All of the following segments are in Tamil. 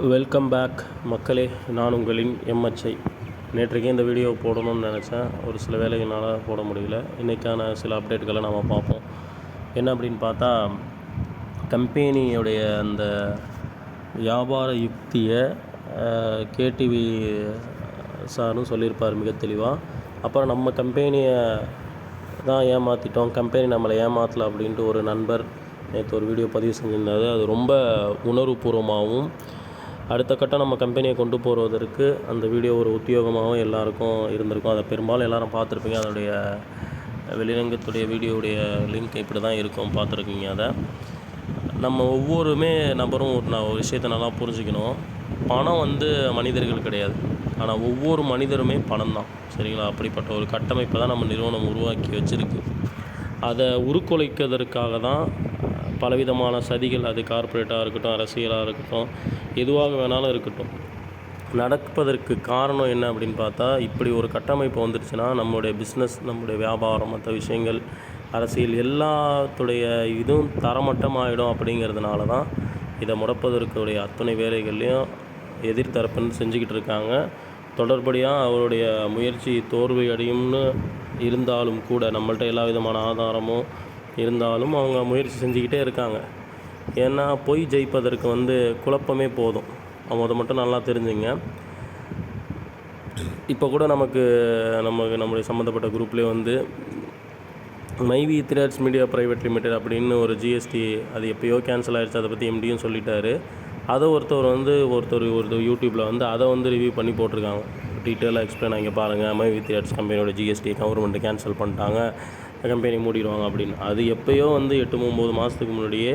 வெல்கம் பேக் மக்களே. நான் உங்களின் எம்எச்ஐ நேற்றைக்கே இந்த வீடியோ போடணும்னு நினச்சேன். ஒரு சில வேலைகளால் போட முடியல. இன்றைக்கான சில அப்டேட்களை நம்ம பார்ப்போம். என்ன அப்படின்னு பார்த்தா கம்பெனியுடைய அந்த வியாபார யுக்தியை கேடிவி சாரும் சொல்லியிருப்பார் மிக தெளிவாக அப்புறம் நம்ம கம்பெனியை தான் ஏமாற்றிட்டோம் கம்பெனி நம்மளை ஏமாற்றலை அப்படின்ட்டு ஒரு நண்பர் நேற்று ஒரு வீடியோ பதிவு செஞ்சுருந்தாரு. அது ரொம்ப உணர்வுபூர்வமாகவும் அடுத்த கட்டம் நம்ம கம்பெனியை கொண்டு போவதற்கு அந்த வீடியோ ஒரு உத்தியோகமாகவும் எல்லாருக்கும் இருந்திருக்கும். அதை பெரும்பாலும் எல்லாரும் பார்த்துருப்பீங்க. அதனுடைய வெளிரங்கத்துடைய வீடியோவுடைய லிங்க் இப்படி தான் இருக்கும். பார்த்துருக்கீங்க அதை. நம்ம ஒவ்வொருமே நபரும் ஒரு நான் ஒரு விஷயத்தை நல்லா புரிஞ்சுக்கணும். பணம் வந்து மனிதர்கள் கிடையாது. ஆனால் ஒவ்வொரு மனிதருமே பணம் தான். சரிங்களா? அப்படிப்பட்ட ஒரு கட்டமைப்பை தான் நம்ம நிறுவனம் உருவாக்கி வச்சுருக்கு. அதை உருக்குலைக்கிறதுக்காக தான் பலவிதமான சதிகள் அது கார்ப்பரேட்டாக இருக்கட்டும் அரசியலாக இருக்கட்டும் எதுவாக வேணாலும் இருக்கட்டும். நடப்பதற்கு காரணம் என்ன அப்படின்னு பார்த்தா இப்படி ஒரு கட்டமைப்பு வந்துருச்சுன்னா நம்மளுடைய பிஸ்னஸ் நம்முடைய வியாபாரம் மற்ற விஷயங்கள் அரசியல் எல்லாத்துடைய இதுவும் தரமட்டமாகிடும் அப்படிங்கிறதுனால தான் இதை முடப்பதற்குடைய அத்தனை வேலைகள்லையும் எதிர்த்தரப்புன்னு செஞ்சுக்கிட்டு இருக்காங்க. தொடர்படியாக அவருடைய முயற்சி தோல்வி அடையும்னு இருந்தாலும் கூட நம்மள்ட்ட எல்லா விதமான ஆதாரமும் இருந்தாலும் அவங்க முயற்சி செஞ்சுக்கிட்டே இருக்காங்க. ஏன்னா பொய் ஜெயிப்பதற்கு வந்து குழப்பமே போதும். அவங்க அதை மட்டும் நல்லா தெரிஞ்சுங்க. இப்போ கூட நமக்கு நமக்கு நம்முடைய சம்மந்தப்பட்ட குரூப்லேயே வந்து மைவி த்ரேட்ஸ் மீடியா ப்ரைவேட் லிமிடெட் அப்படின்னு ஒரு ஜிஎஸ்டி அது எப்போயோ கேன்சல் ஆகிடுச்சு அதை பற்றி எம்டியும் சொல்லிட்டாரு. அதை ஒருத்தர் வந்து ஒருத்தர் ஒருத்தர் யூடியூப்பில் வந்து அதை வந்து ரிவ்யூ பண்ணி போட்டிருக்காங்க. டீட்டெயிலாக எக்ஸ்பிளைன் ஆகி பாருங்கள் மைவி த்ரேட்ஸ் கம்பெனியோட ஜிஎஸ்டி கவர்மெண்ட்டு கேன்சல் பண்ணிட்டாங்க. கம்பெனி மூடிடுவாங்க அப்படின்னு. அது எப்பயோ வந்து எட்டு ஒம்பது மாதத்துக்கு முன்னாடியே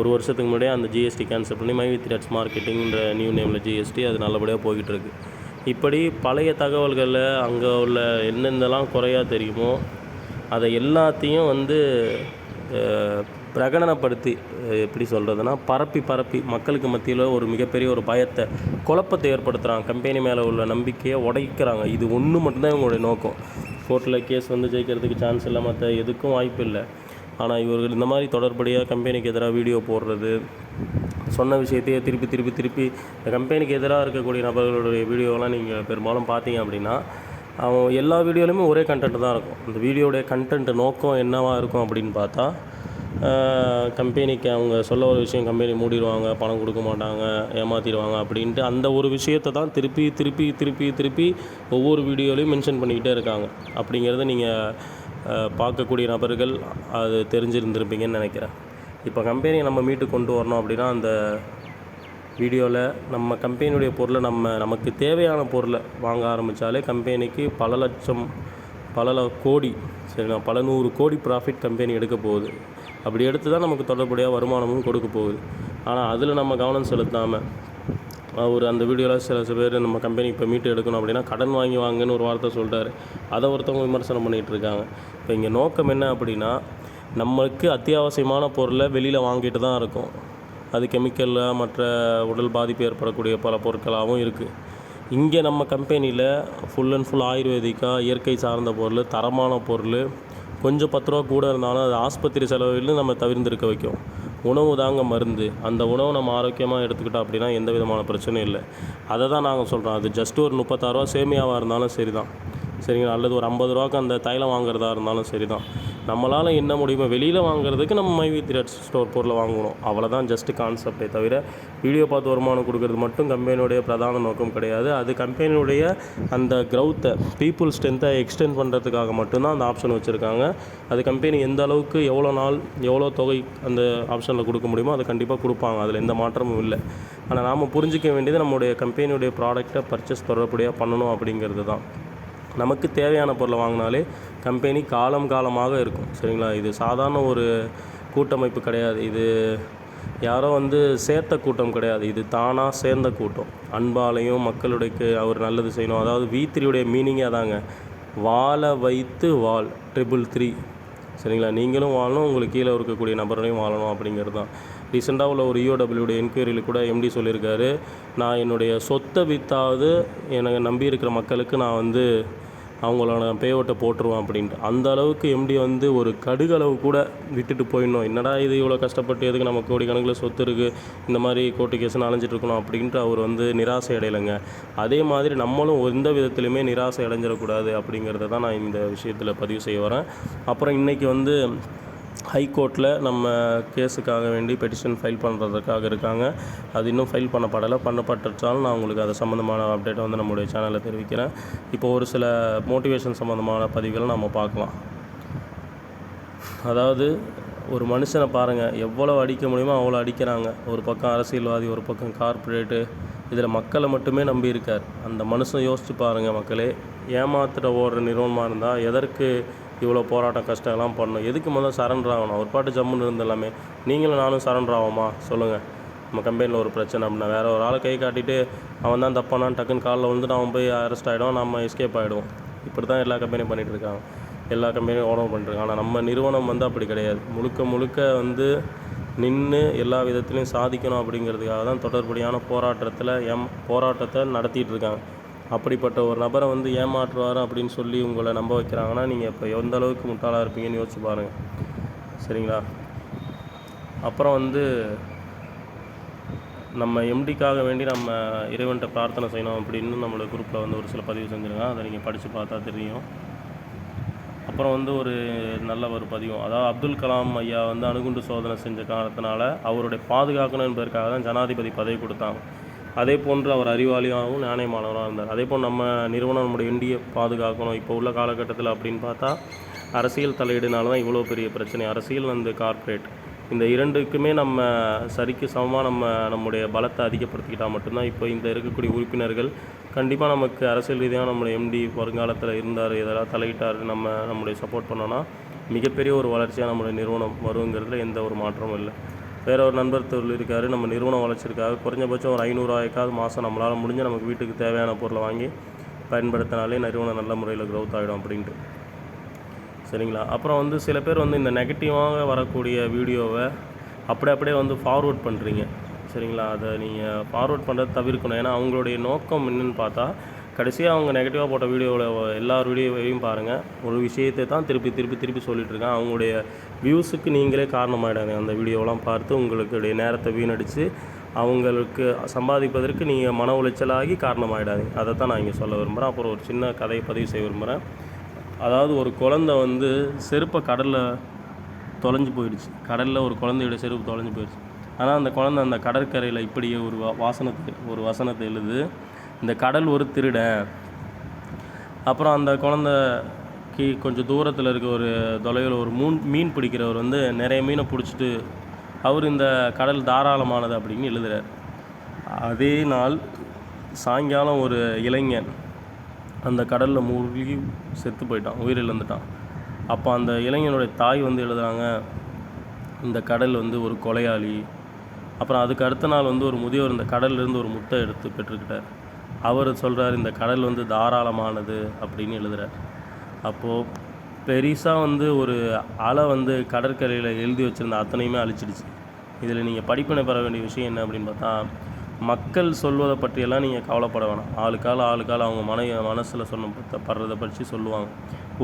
ஒரு வருஷத்துக்கு முன்னாடியே அந்த ஜிஎஸ்டி கேன்சல் பண்ணி மை வித் ரெட்ஸ் மார்க்கெட்டிங்கிற நியூ நேமில் ஜிஎஸ்டி அது நல்லபடியாக போய்கிட்டு இருக்கு. இப்படி பழைய தகவல்களில் அங்கே உள்ள என்னென்னலாம் குறையாக தெரியுமோ அதை எல்லாத்தையும் வந்து பிரகடனப்படுத்தி எப்படி சொல்கிறதுனா பரப்பி பரப்பி மக்களுக்கு மத்தியில் ஒரு மிகப்பெரிய ஒரு பயத்தை குழப்பத்தை ஏற்படுத்துகிறாங்க கம்பெனி மேலே உள்ள நம்பிக்கையை உடைக்கிறாங்க. இது ஒன்று மட்டும்தான் இவங்களுடைய நோக்கம். கோர்ட்டில் கேஸ் வந்து ஜெயிக்கிறதுக்கு சான்ஸ் இல்லை மற்ற எதுக்கும் வாய்ப்பு இல்லை. ஆனால் இவர்கள் இந்த மாதிரி தொடர்படியாக கம்பெனிக்கு எதிராக வீடியோ போடுறது சொன்ன விஷயத்தையே திருப்பி திருப்பி திருப்பி இந்த கம்பெனிக்கு எதிராக இருக்கக்கூடிய நபர்களுடைய வீடியோலாம் நீங்கள் பெரும்பாலும் பார்த்தீங்க அப்படின்னா அவன் எல்லா வீடியோலையுமே ஒரே கண்டென்ட் தான் இருக்கும். அந்த வீடியோடைய கண்டென்ட் நோக்கம் என்னவாக இருக்கும் அப்படின்னு பார்த்தா கம்பெனிக்கு அவங்க சொல்ல ஒரு விஷயம் கம்பெனி மூடிடுவாங்க பணம் கொடுக்க மாட்டாங்க ஏமாற்றிடுவாங்க அப்படின்ட்டு அந்த ஒரு விஷயத்தை தான் திருப்பி திருப்பி திருப்பி திருப்பி ஒவ்வொரு வீடியோலையும் மென்ஷன் பண்ணிக்கிட்டே இருக்காங்க. அப்படிங்கிறத நீங்கள் பார்க்கக்கூடிய நபர்கள் அது தெரிஞ்சிருந்திருப்பீங்கன்னு நினைக்கிறேன். இப்போ கம்பெனியை நம்ம மீட்டு கொண்டு வரணும் அப்படின்னா அந்த வீடியோவில் நம்ம கம்பெனியுடைய பொருளை நம்ம நமக்கு தேவையான பொருளை வாங்க ஆரம்பித்தாலே கம்பெனிக்கு பல லட்சம் பல ல- கோடி சரிங்களா? பல நூறு கோடி ப்ராஃபிட் கம்பெனி எடுக்க போகுது. அப்படி எடுத்து தான் நமக்கு தொடர்புடைய வருமானமும் கொடுக்க போகுது. ஆனால் அதில் நம்ம கவனம் செலுத்தாமல் அவர் அந்த வீடியோவில் சில சில பேர் நம்ம கம்பெனி இப்போ மீட்டு எடுக்கணும் அப்படின்னா கடன் வாங்கி வாங்கன்னு ஒரு வார்த்தை சொல்கிறாரு அதை ஒருத்தவங்க விமர்சனம் பண்ணிகிட்டு இருக்காங்க. இப்போ இங்கே நோக்கம் என்ன அப்படின்னா நம்மளுக்கு அத்தியாவசியமான பொருளை வெளியில் வாங்கிட்டு தான் இருக்கும். அது கெமிக்கலில் மற்ற உடல் பாதிப்பு ஏற்படக்கூடிய பல பொருட்களாகவும் இருக்குது இங்கே நம்ம கம்பெனியில் ஃபுல் அண்ட் ஃபுல் ஆயுர்வேதிக்காக இயற்கை சார்ந்த பொருள் தரமான பொருள் கொஞ்சம் பத்து ரூபா கூட இருந்தாலும் அது ஆஸ்பத்திரி செலவில் நம்ம தவிர்ந்திருக்க வைக்கும். உணவு தாங்க மருந்து. அந்த உணவை நம்ம ஆரோக்கியமாக எடுத்துக்கிட்டோம் அப்படின்னா எந்த விதமான பிரச்சனையும் இல்லை. அதை தான் நாங்கள் சொல்கிறோம் அது ஜஸ்ட் ஒரு முப்பத்தாறுரூவா சேமியாவாக இருந்தாலும் சரி தான் சரிங்களா? அல்லது ஒரு ஐம்பது ரூபாய்க்கு அந்த தைலம் வாங்குறதா இருந்தாலும் சரி தான் நம்மளால் என்ன முடியுமோ வெளியில் வாங்குறதுக்கு நம்ம மைவி த்ரீட் ஸ்டோர் பொருளை வாங்கணும். அவ்வளோதான் ஜஸ்ட் கான்செப்டே தவிர வீடியோ பார்த்து வருமானம் கொடுக்கறது மட்டும் கம்பெனியுடைய பிரதான நோக்கம் கிடையாது. அது கம்பெனியுடைய அந்த க்ரௌத்தை பீப்புள் ஸ்ட்ரென்த்தை எக்ஸ்டெண்ட் பண்ணுறதுக்காக மட்டும்தான் அந்த ஆப்ஷன் வச்சுருக்காங்க. அது கம்பெனி எந்த அளவுக்கு எவ்வளோ நாள் எவ்வளோ தொகை அந்த ஆப்ஷனில் கொடுக்க முடியுமோ அதை கண்டிப்பாக கொடுப்பாங்க. அதில் எந்த மாற்றமும் இல்லை. ஆனால் நாம் புரிஞ்சிக்க வேண்டியது நம்மளுடைய கம்பெனியுடைய ப்ராடக்ட்டை பர்ச்சேஸ் தொடர்படியாக பண்ணணும் அப்படிங்கிறது தான். நமக்கு தேவையான பொருளை வாங்கினாலே கம்பெனி காலம் காலமாக இருக்கும் சரிங்களா? இது சாதாரண ஒரு கூட்டமைப்பு கிடையாது. இது யாரோ வந்து சேர்த்த கூட்டம் கிடையாது. இது தானாக சேர்ந்த கூட்டம். அன்பாலையும் மக்களுடையக்கு அவர் நல்லது செய்யணும். அதாவது வி த்ரீயுடைய மீனிங்கே அதாங்க. வாழ வைத்து வாழ் ட்ரிபிள் த்ரீ சரிங்களா? நீங்களும் வாழணும் உங்களுக்கு கீழே இருக்கக்கூடிய நபர்களையும் வாழணும் அப்படிங்கிறது தான். ரீசெண்டாக உள்ள ஒரு இஓடபிள்யூடைய என்கொயரியில் கூட எம்டி சொல்லியிருக்காரு. நான் என்னுடைய சொத்தை வித்தாவது எனக்கு நம்பி இருக்கிற மக்களுக்கு நான் வந்து அவங்களோட பேயோட்டை போட்டுருவான் அப்படின்ட்டு. அந்த அளவுக்கு எம்டி வந்து ஒரு கடுகளவு கூட விட்டுட்டு போயிடணும். என்னடா இது இவ்வளோ கஷ்டப்பட்டு எதுக்கு நம்ம கோடி கணக்கில் சொத்து இருக்குது இந்த மாதிரி கோர்ட்டு கேஸ்னு அலைஞ்சிட்டு இருக்கணும் அப்படின்ட்டு அவர் வந்து நிராசை அடையலைங்க. அதே மாதிரி நம்மளும் எந்த விதத்துலையுமே நிராசை அடைஞ்சிடக்கூடாது அப்படிங்கிறத தான் நான் இந்த விஷயத்தில் பதிவு செய்ய வரேன். அப்புறம் இன்றைக்கி வந்து ஹைகோர்ட்டில் நம்ம கேஸுக்காக வேண்டி பெட்டிஷன் ஃபைல் பண்ணுறதுக்காக இருக்காங்க. அது இன்னும் ஃபைல் பண்ணப்படலை. பண்ணப்பட்டுச்சாலும் நான் உங்களுக்கு அது சம்மந்தமான அப்டேட்டை வந்து நம்மளுடைய சேனலில் தெரிவிக்கிறேன். இப்போ ஒரு சில மோட்டிவேஷன் சம்மந்தமான பதிவுகளை நம்ம பார்க்கலாம். அதாவது ஒரு மனுஷனை பாருங்கள் எவ்வளோ அடிக்க முடியுமோ அவ்வளோ அடிக்கிறாங்க. ஒரு பக்கம் அரசியல்வாதி ஒரு பக்கம் கார்ப்பரேட்டு. இதில் மக்களை மட்டுமே நம்பி இருக்கார். அந்த மனுஷன் யோசித்து பாருங்கள் மக்களே. ஏமாத்துகிற ஓடுற நிறுவனமாக இருந்தால் எதற்கு இவ்வளோ போராட்டம் கஷ்டம் எல்லாம் பண்ணணும். எதுக்கு முதல்ல சரண்டர் ஆகணும்? ஒரு பாட்டு ஜம்முன்னு இருந்தெல்லாமே நீங்களும் நானும் சரண்டர் ஆகுமா சொல்லுங்கள் நம்ம கம்பெனியில் ஒரு பிரச்சனை அப்படின்னா வேறு ஒரு ஆளை கை காட்டிட்டு அவன் தான் தப்பானான்னு டக்குன்னு காலில் வந்துட்டு அவன் போய் அரெஸ்ட் ஆகிடும் நம்ம எஸ்கேப் ஆகிடுவோம் இப்படி தான் எல்லா கம்பெனியும் பண்ணிகிட்டு இருக்காங்க. எல்லா கம்பெனியும் ஓனர் பண்ணிட்டுருக்காங்க ஆனால் நம்ம நிறுவனம் வந்து அப்படி கிடையாது. முழுக்க முழுக்க வந்து நின்று எல்லா விதத்துலையும் சாதிக்கணும் அப்படிங்கிறதுக்காக தான் தொடர்படியான போராட்டத்தில் எம் போராட்டத்தை நடத்திட்டு இருக்காங்க. அப்படிப்பட்ட ஒரு நபரை வந்து ஏமாற்றுவார் அப்படின்னு சொல்லி உங்களை நம்ப வைக்கிறாங்கன்னா நீங்கள் இப்போ எந்த அளவுக்கு முட்டாளாக இருப்பீங்கன்னு யோசிச்சு பாருங்கள் சரிங்களா? அப்புறம் வந்து நம்ம எம்டிக்காக வேண்டி நம்ம இறைவன்கிட்ட பிரார்த்தனை செய்யணும் அப்படின்னு நம்மளோட குரூப்பில் வந்து ஒரு சில பதிவு செஞ்சுருக்காங்க. அதை நீங்கள் படித்து பார்த்தா தெரியும். அப்புறம் வந்து ஒரு நல்ல ஒரு பதிவும் அதாவது அப்துல் கலாம் ஐயா வந்து அணுகுண்டு சோதனை செஞ்ச காரணத்தினால அவருடைய பாதுகாக்கணும் என்பதற்காக தான் ஜனாதிபதி பதவி கொடுத்தாங்க. அதே போன்று அவர் அறிவாளியாகவும் நாணயமானவராக இருந்தார். அதே போல் நம்ம நிறுவனம் நம்முடைய இந்தியை பாதுகாக்கணும். இப்போ உள்ள காலகட்டத்தில் அப்படின்னு பார்த்தா அரசியல் தலையீடுனால தான் இவ்வளோ பெரிய பிரச்சனை. அரசியல் வந்து கார்ப்பரேட் இந்த இரண்டுக்குமே நம்ம சரிக்கு சமமாக நம்ம நம்முடைய பலத்தை அதிகப்படுத்திக்கிட்டால் மட்டும்தான் இப்போ இந்த இருக்கக்கூடிய உறுப்பினர்கள் கண்டிப்பாக நமக்கு அரசியல் ரீதியாக நம்மளுடைய எம்டி வருங்காலத்தில் இருந்தார் இதெல்லாம் தலையிட்டார் நம்ம நம்முடைய சப்போர்ட் பண்ணோன்னா மிகப்பெரிய ஒரு வளர்ச்சியாக நம்மளுடைய நிறுவனம் வருங்கிறதுல எந்த ஒரு மாற்றமும் இல்லை. வேற ஒரு நண்பர் சொல்லியிருக்காரு நம்ம நிறுவனம் வளர்ச்சிருக்காரு குறைஞ்சபட்சம் ஒரு ஐநூறுரூவாய்க்காவது மாதம் நம்மளால் முடிஞ்ச நமக்கு வீட்டுக்கு தேவையான பொருளை வாங்கி பயன்படுத்தினாலே நிறுவனம் நல்ல முறையில் க்ரோத் ஆகிடும் அப்படின்ட்டு. சரிங்களா? அப்புறம் வந்து சில பேர் வந்து இந்த நெகட்டிவாக வரக்கூடிய வீடியோவை அப்படியே அப்படியே வந்து ஃபார்வர்ட் பண்ணுறீங்க சரிங்களா? அதை நீங்கள் ஃபார்வர்ட் பண்ணுறது தவிர்க்கணும். ஏன்னா அவங்களுடைய நோக்கம் என்னென்னு பார்த்தா கடைசியாக அவங்க நெகட்டிவாக போட்ட வீடியோவில் எல்லா வீடியோவையும் பாருங்கள் ஒரு விஷயத்தை தான் திருப்பி திருப்பி திருப்பி சொல்லிகிட்ருக்கேன் அவங்களுடைய வியூஸுக்கு நீங்களே காரணமாயிடாங்க அந்த வீடியோலாம் பார்த்து உங்களுடைய நேரத்தை வீணடித்து அவங்களுக்கு சம்பாதிப்பதற்கு நீங்கள் மன உளைச்சலாகி காரணமாயிடாதீங்க. அதை தான் நான் இங்கே சொல்ல விரும்புகிறேன் அப்புறம் ஒரு சின்ன கதையை பதிவு செய்ய விரும்புகிறேன் அதாவது ஒரு குழந்தை வந்து செருப்பை கடலில் தொலைஞ்சு போயிடுச்சு. கடலில் ஒரு குழந்தையோட செருப்பு தொலைஞ்சு போயிடுச்சு. ஆனால் அந்த குழந்தை அந்த கடற்கரையில் இப்படியே ஒரு வா வாசனத்தை ஒரு வசனத்தை எழுது. இந்த கடல் ஒரு திருடன் அப்புறம் அந்த குழந்தைக்கு கொஞ்சம் தூரத்தில் இருக்க ஒரு தொலைவில் ஒரு மூன் மீன் பிடிக்கிறவர் வந்து நிறைய மீனை பிடிச்சிட்டு அவர் இந்த கடல் தாராளமானது அப்படின்னு எழுதுகிறார் அதே நாள் சாயங்காலம் ஒரு இளைஞன் அந்த கடலில் மூழ்கி செத்து போயிட்டான் உயிர் இழந்துட்டான் அப்போ அந்த இளைஞனுடைய தாய் வந்து எழுதுறாங்க இந்த கடல் வந்து ஒரு கொலையாளி. அப்புறம் அதுக்கு அடுத்த நாள் வந்து ஒரு முதியவர் இந்த கடல்லேருந்து ஒரு முட்டை எடுத்து பெற்றுக்கிட்டார். அவர் சொல்கிறார் இந்த கடல் வந்து தாராளமானது அப்படின்னு எழுதுகிறார் அப்போது பெரிசாக வந்து ஒரு அலை வந்து கடற்கரையில் எழுதி வச்சுருந்த அத்தனையுமே அழிச்சிடுச்சு. இதில் நீங்கள் படிப்பினை பெற வேண்டிய விஷயம் என்ன அப்படின்னு பார்த்தா மக்கள் சொல்வதை பற்றியெல்லாம் நீங்கள் கவலைப்பட வேணாம். ஆளுக்கால் ஆளுக்கால் அவங்க மன மனசில் சொன்ன படுறதை பற்றி சொல்லுவாங்க.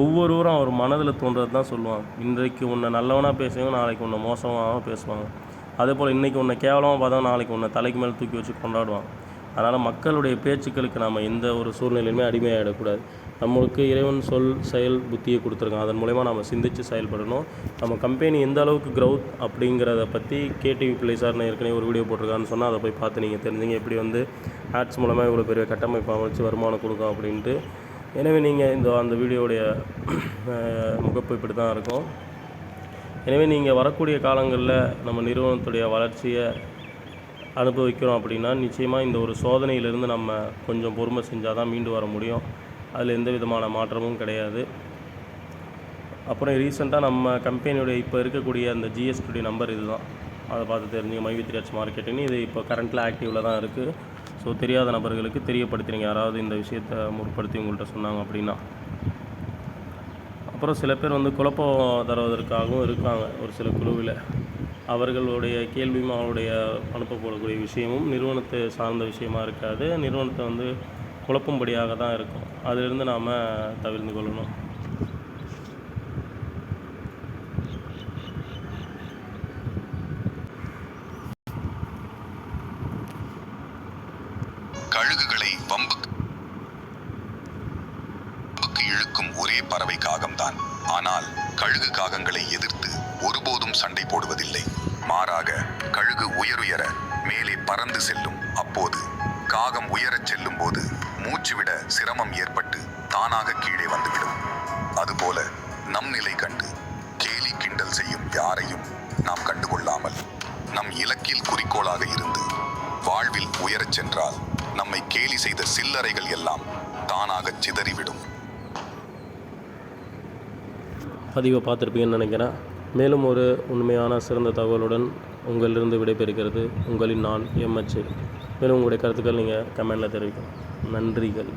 ஒவ்வொருவரும் அவர் மனதில் தோன்றது தான் சொல்லுவாங்க. இன்றைக்கு உன்னை நல்லவனாக பேசுவாங்க நாளைக்கு உன்னை மோசமாக பேசுவாங்க. அதே போல் இன்றைக்கி உன்னை கேவலமாக பார்த்தா நாளைக்கு உன்னை தலைக்கு மேலே தூக்கி வச்சு கொண்டாடுவாங்க. அதனால் மக்களுடைய பேச்சுக்களுக்கு நாம் எந்த ஒரு சூழ்நிலையுமே அடிமையாகிடக்கூடாது நம்மளுக்கு இறைவன் சொல் செயல் புத்தியை கொடுத்துருக்கான். அதன் மூலயமா நம்ம சிந்தித்து செயல்படணும். நம்ம கம்பெனி எந்த அளவுக்கு க்ரௌத் அப்படிங்கிறத பற்றி கேடிவி பிள்ளை சார் நான் ஏற்கனவே ஒரு வீடியோ போட்டிருக்கான்னு சொன்னால் அதை போய் பார்த்து நீங்கள் தெரிஞ்சுங்க. எப்படி வந்து ஆட்ஸ் மூலமாக இவ்வளோ பெரிய கட்டமைப்பு அமைச்சு வருமானம் கொடுக்கும் அப்படின்ட்டு. எனவே நீங்கள் இந்த அந்த வீடியோடைய முகப்பு இப்படி தான் இருக்கும். எனவே நீங்கள் வரக்கூடிய காலங்களில் நம்ம நிறுவனத்துடைய வளர்ச்சியை அனுபவிக்கிறோம் அப்படின்னா நிச்சயமாக இந்த ஒரு சோதனையிலிருந்து நம்ம கொஞ்சம் பொறுமை செஞ்சால் தான் மீண்டு வர முடியும். அதில் எந்த விதமான மாற்றமும் கிடையாது. அப்புறம் ரீசெண்டாக நம்ம கம்பெனியுடைய இப்போ இருக்கக்கூடிய அந்த ஜிஎஸ்டி நம்பர் இதுதான். அதை பார்த்து தெரிஞ்சுங்க மைவி த்ரீ மார்க்கெட்டிங் இது இப்போ கரண்ட்டில் ஆக்டிவில் தான் இருக்குது ஸோ தெரியாத நபர்களுக்கு தெரியப்படுத்துறீங்க. யாராவது இந்த விஷயத்தை முற்படுத்தி உங்கள்கிட்ட சொன்னாங்க அப்படின்னா. அப்புறம் சில பேர் வந்து குழப்பம் தருவதற்காகவும் இருக்காங்க ஒரு சில குழுவில். அவர்களுடைய கேள்வியும் அவருடைய அனுப்பப்படக்கூடிய விஷயமும் நிறுவனத்தை சார்ந்த விஷயமா இருக்காது. நிறுவனத்தை வந்து குழப்பும்படியாக தான் இருக்கும். அதிலிருந்து நாம் தவிர்ந்து கொள்ளணும். காகங்களை எதிர்த்து ஒருபோதும் சண்டை போடுவதில்லை. மாறாக கழுகு உயருயர மேலே பறந்து செல்லும். அப்போது காகம் உயரச் செல்லும் போது மூச்சுவிட சிரமம் ஏற்பட்டு தானாக கீழே வந்துவிடும். அதுபோல நம் நிலை கண்டு கேலி கிண்டல் செய்யும் யாரையும் நாம் கண்டுகொள்ளாமல் நம் இலக்கில் குறிக்கோளாக இருந்து வாழ்வில் உயரச் சென்றால் நம்மை கேலி செய்த சில்லறைகள் எல்லாம் தானாக சிதறிவிடும். பதிவை பார்த்துருப்பீங்கன்னு நினைக்கிறேன். மேலும் ஒரு உண்மையான சிறந்த தகவலுடன் உங்களிலிருந்து விடைபெறுகிறது உங்களின் நான் எம்எச் மேலும் உங்களுடைய கருத்துக்கள் நீங்கள் கமெண்டில் தெரிவிக்கலாம் நன்றிகள்.